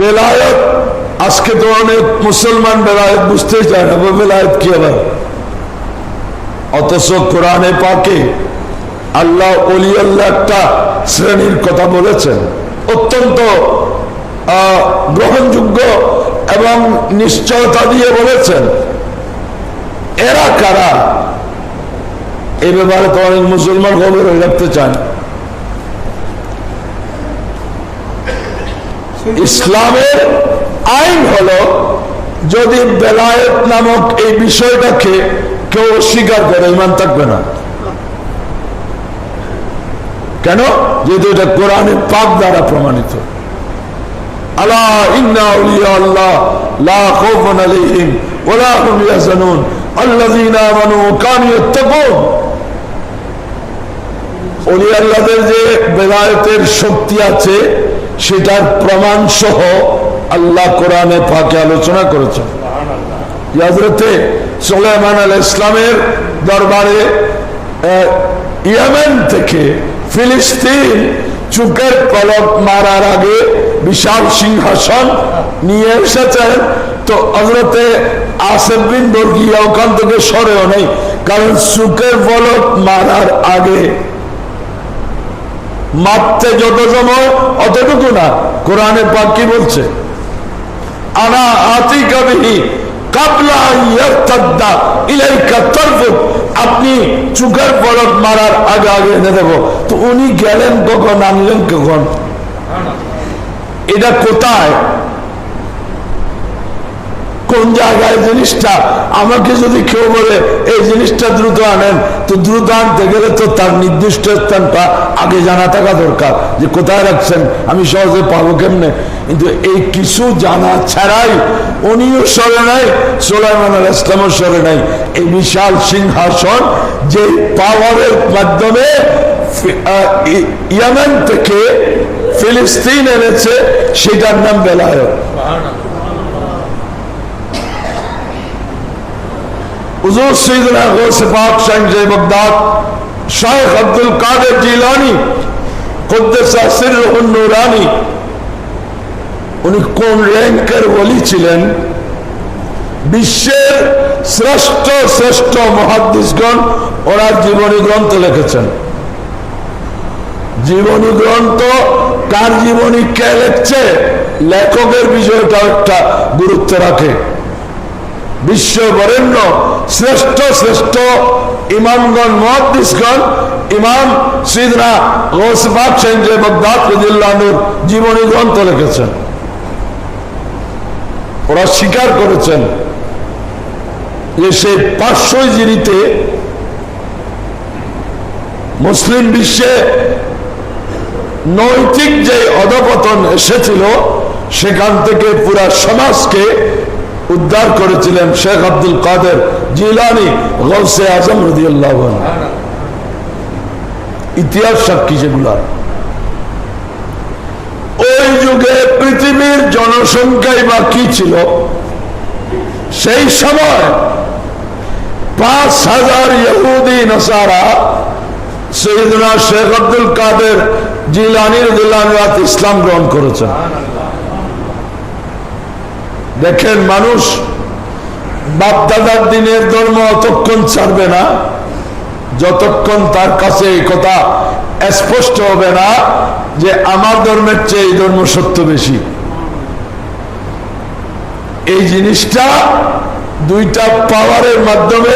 বেলায়ত, আজকে তো অনেক মুসলমান বেলায়ত, বুঝতে চায় না বেলায়ত কি আবার? অথচ কোরআনে পাকে আল্লাহ অলি আল্লাহ একটা শ্রেণির কথা বলেছেন। অত্যন্ত গ্রহণযোগ্য এবং নিশ্চয়তা দিয়ে বলেছেন। এরা কারা? এ ব্যাপারে তো অনেক মুসলমান খবর রাখতে চান। ইসলামের আইন হলো যদি বেলায়েত নামক এই বিষয়টাকে কেউ অস্বীকার করে, ইমান থাকবে না। কেন? যেহেতু এটা কোরআনের পাক দ্বারা প্রমাণিত। যে বেলায়েতের শক্তি আছে সেটার প্রমাণ সহ আল্লাহ কোরআনে পাকে আলোচনা করেছেন। হজরতে সুলাইমান আল ইসলামের দরবারে ইয়েমেন থেকে ফিলিস্তিন চুকের পলক মারার আগে বিশাল সিংহাসন নিয়ে এসেছেন তো হজরতে আসেফ বিন বর্গিয়া ওখান থেকে সরেও নেই কারণ চুকের পলক মারার আগে মারতে যত সময় অতটুকু না। কোরআনে পাক কি বলছে? আনা আতি কবি আপনি চুকের বরফ মারার আগে আগে এনে দেবো তো উনি গেলেন কখন আনলেন কখন? এটা কোথায়? কোন জায়গায় জিনিসটা? আমাকে যদি কেউ বলে, এই জিনিসটা দ্রুত আনেন, তো দ্রুত আনতে গেলে তো তার নির্দিষ্ট স্থানটা আগে জানা থাকা দরকার, যে কোথায় রাখছেন, আমি সহজে পাবো কেমনে? কিন্তু এই কিছু জানা ছাড়াই উনিও সরে নাই, সোলাইমান আল ইসলামও সরে নাই। এই বিশাল সিংহাসন যে পাওয়ারের মাধ্যমে ইয়ামেন থেকে ফিলিস্তিন এনেছে, সেটার নাম বেলায়ত। حضور سیدنا غوث پاک شاہ بغداد شیخ عبد القادر جیلانی قدس سر النورانی উনি কোন র্যাঙ্কের বলি ছিলেন? বিশ্বের শ্রেষ্ঠ শ্রেষ্ঠ মহাদ্দিসগণ, ওরা জীবনী গ্রন্থ লিখেছেন। জীবনী গ্রন্থ কার জীবনী কে লিখছে? লেখকের বিষয়টা একটা গুরুত্ব রাখে। বিশ্ব বরেণ্য, শ্রেষ্ঠ শ্রেষ্ঠ ইমামগণ মহাদিসগণ ইমাম সিদনা গোসবাদ সেঞ্জে বগদাদ রদিল্লানুর জীবনী গ্রন্থ লিখেছেন। ওরা স্বীকার করেছেন যে সেই পাঁচশো জিরিতে মুসলিম বিশ্বে নৈতিক যে অধপতন এসেছিল, সেখান থেকে পুরা সমাজকে উদ্ধার করেছিলেন শেখ আব্দুল কাদের জিলানি গৌসে আজম রদিয়াল্লাহ ইতিহাস সাক্ষী সেগুলা। ওই যুগে পৃথিবীর জনসংখ্যাই বা কি ছিল? সেই সময় পাঁচ হাজার ইহুদি, নসারা, সৈয়দনা শেখ আব্দুল কাদের জিলানি রদিল্লাহ ইসলাম গ্রহণ করেছেন। দেখেন মানুষ বাপদাদার দিনের ধর্ম অতক্ষণ ছাড়বে না, যতক্ষণ তার কাছে এই কথা স্পষ্ট হবে না যে আমার ধর্মের চেয়ে এই ধর্ম সত্য বেশি। এই জিনিসটা দুইটা পাওয়ারের মাধ্যমে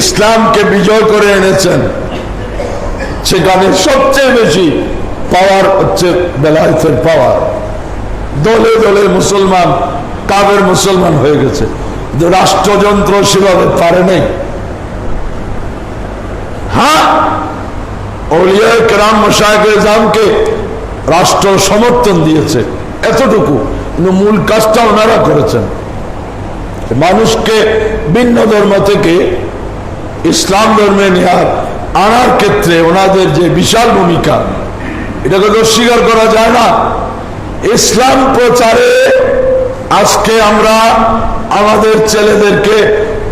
ইসলামকে বিজয় করে এনেছেন। সেখানে সবচেয়ে বেশি পাওয়ার হচ্ছে বেলায়েতের পাওয়ার। দলে দলে মুসলমান কাবের মুসলমান হয়ে গেছে। রাষ্ট্রযন্ত্র সেভাবে পারে নাই। হ্যাঁ? রাষ্ট্র সমর্থন দিয়েছে, এতটুকু। কিন্তু মূল কাজটা ওনারা করেছেন। মানুষকে ভিন্ন ধর্ম থেকে ইসলাম ধর্মে নেওয়ার আনার ক্ষেত্রে ওনাদের যে বিশাল ভূমিকা, এটাকে তো স্বীকার করা যায় না। ইসলাম প্রচারে আজকে আমরা আমাদের ছেলেদেরকে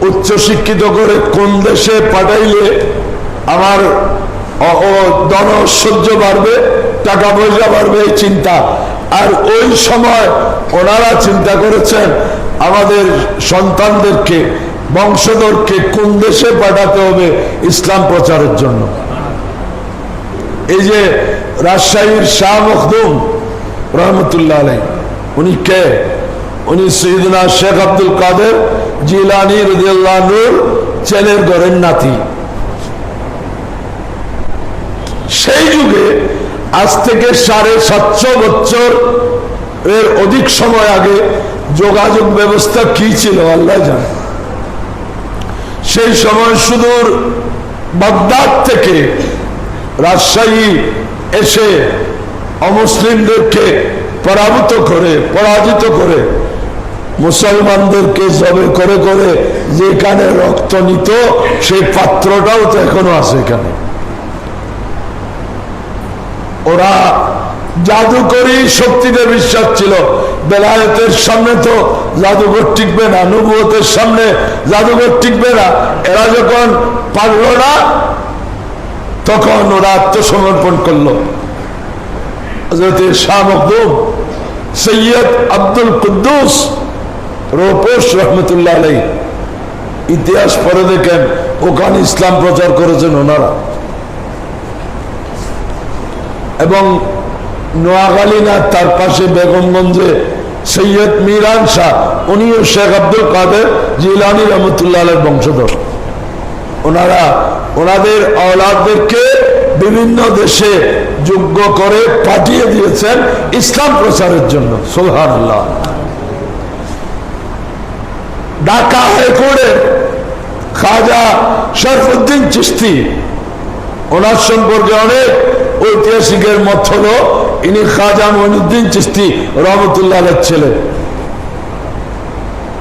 উচ্চ শিক্ষিত করে কোন দেশে পাঠাইলে আমার ধন সহ্য বাড়বে, টাকা পয়সা বাড়বে এই চিন্তা। আর ওই সময় ওনারা চিন্তা করেছেন আমাদের সন্তানদেরকে, বংশধরকে কোন দেশে পাঠাতে হবে ইসলাম প্রচারের জন্য। এই যে রাজশাহীর শাহ মখদুম রহমতুল্লাহ উনি কে? উনি সৈদনা শেখ আব্দুল কাদের জিলানি রদিয়াল্লাহুর ছেলের ঘরের নাতি। সেই যুগে আজ থেকে সাড়ে সাতশো বছর এর অধিক সময় আগে যোগাযোগ ব্যবস্থা কি ছিল আল্লাহ জানে। সেই সময় সুদূর বাগদাদ থেকে রাজশাহী এসে অমুসলিমদেরকে পরাভূত করে, পরাজিত করে, মুসলমানদেরকে জবে করে করে যেখানে রক্ত নিত, সেই পাত্রটাও তো এখনও আছে এখানে। ওরা জাদুকরি শক্তিতে বিশ্বাস ছিল। বেলায়েতের সামনে তো জাদুঘর টিকবে না নবুয়তের সামনে জাদুঘর টিকবে না। এরা যখন পারল না, তখন ওরা আত্মসমর্পণ করল। হজরত শাহ মকদুম সৈয়দ আব্দুল কুদ্দুস রোপোস রহমতুল্লাহ আলাই ইতিহাস পরে দেখেন, ওখানে ইসলাম প্রচার করেছেন ওনারা। এবং নোয়াখালী না, তার পাশে বেগমগঞ্জে সৈয়দ মিরান শাহ, উনিও শেখ আব্দুল কাদের জিলানি রহমতুল্লাহ আলের বংশধর। ওনারা, ওনাদের অলাদদেরকে বিভিন্ন দেশে যোগ্য করে পাঠিয়ে দিয়েছেন ইসলাম প্রচারের জন্য। সোহান ঢাকা হাইকোর্টে খাজা শরফুদ্দিন চিস্তি ওনার সম্পর্কে অনেক ঐতিহাসিকের মত হলো, ইনি খাজা মহিনুদ্দিন চিস্তি রহমতুল্লাহ ছেলে।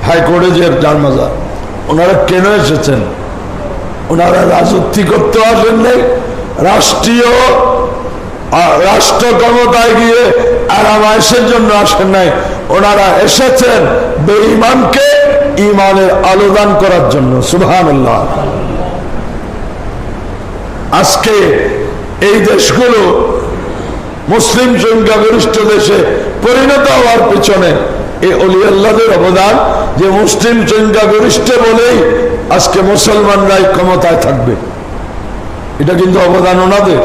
হাইকোর্টে যে জানমাজা ওনারা কেন এসেছেন? ওনারা রাজত্ব করতে আসেন নাই? রাষ্ট্রীয় রাষ্ট্র ক্ষমতায় গিয়ে আরামায়েশের জন্য আসেন নাই। ওনারা এসেছেন বেঈমানকে ইমানের আলোদান করার জন্য সুবহান আজকে এই দেশগুলো মুসলিম সংখ্যাগরিষ্ঠ দেশে পরিণত হওয়ার পিছনে এই অলি আল্লাহদের অবদান, যে মুসলিম সংখ্যাগরিষ্ঠ বলেই আজকে মুসলমানরাই ক্ষমতায় থাকবে। এটা কিন্তু অবদান ওনাদের।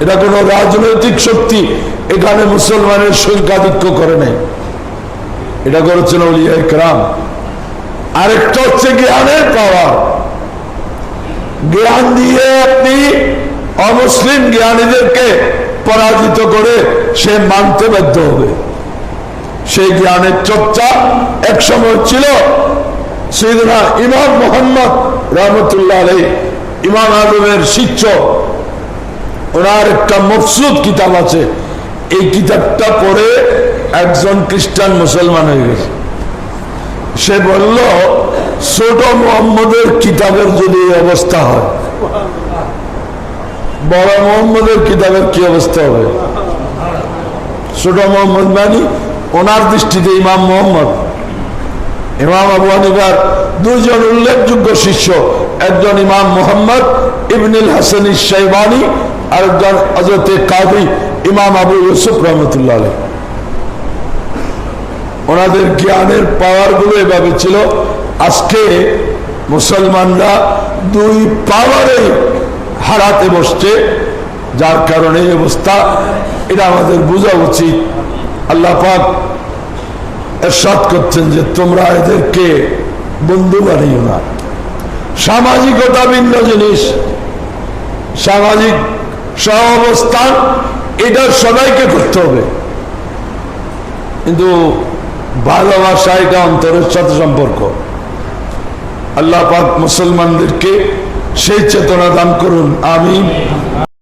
এটা কোনো রাজনৈতিক শক্তি এখানে মুসলমানের সংখ্যাধিক্য করে নাই। এটা করেছেন অলিয়া ইকরাম। আরেকটা হচ্ছে জ্ঞানের পাওয়ার। জ্ঞান দিয়ে আপনি অমুসলিম জ্ঞানীদেরকে পরাজিত করে সে মানতে বাধ্য হবে। সেই জ্ঞানের চর্চা এক সময় ছিল। সেদিনা ইমাম মোহাম্মদ রহমতুল্লাহ আলী ইমাম আজমের শিষ্য। ওনার একটা মফসুদ কিতাব আছে। এই কিতাবটা পড়ে একজন খ্রিস্টান মুসলমান হয়ে গেছে। সে বলল, ছোট মোহাম্মদের কিতাবের যদি অবস্থা হয়, বড় মোহাম্মদের কিতাবের কি অবস্থা হবে? ছোট মোহাম্মদ মানে ওনার দৃষ্টিতে ইমাম মোহাম্মদ। ইমাম আবু হানিফার দুইজন উল্লেখযোগ্য শিষ্য একজন ইমাম মোহাম্মদ ইবনুল হাসান সাইবানি আর একজন হজরতে কাদি ইমাম আবু ইউসুফ রহমতুল্লাহ আলী ওনাদের জ্ঞানের পাওয়ারগুলো এভাবে ছিল, আজকে মুসলমানরা দুই পাওয়ারে হারাতে বসছে, যার কারণে এই অবস্থা, এটা আমাদের বোঝা উচিত। আল্লাহ পাক এরশাদ করছেন যে তোমরা এদেরকে বন্ধু বানিও না। সামাজিকতা ভিন্ন জিনিস। সামাজিক সহাবস্থান, এটা সবাইকে করতে হবে। কিন্তু ভালোবাসা এটা অন্তরের সাথে সম্পর্ক। আল্লাহ পাক মুসলমানদেরকে সেই চেতনা দান করুন আমি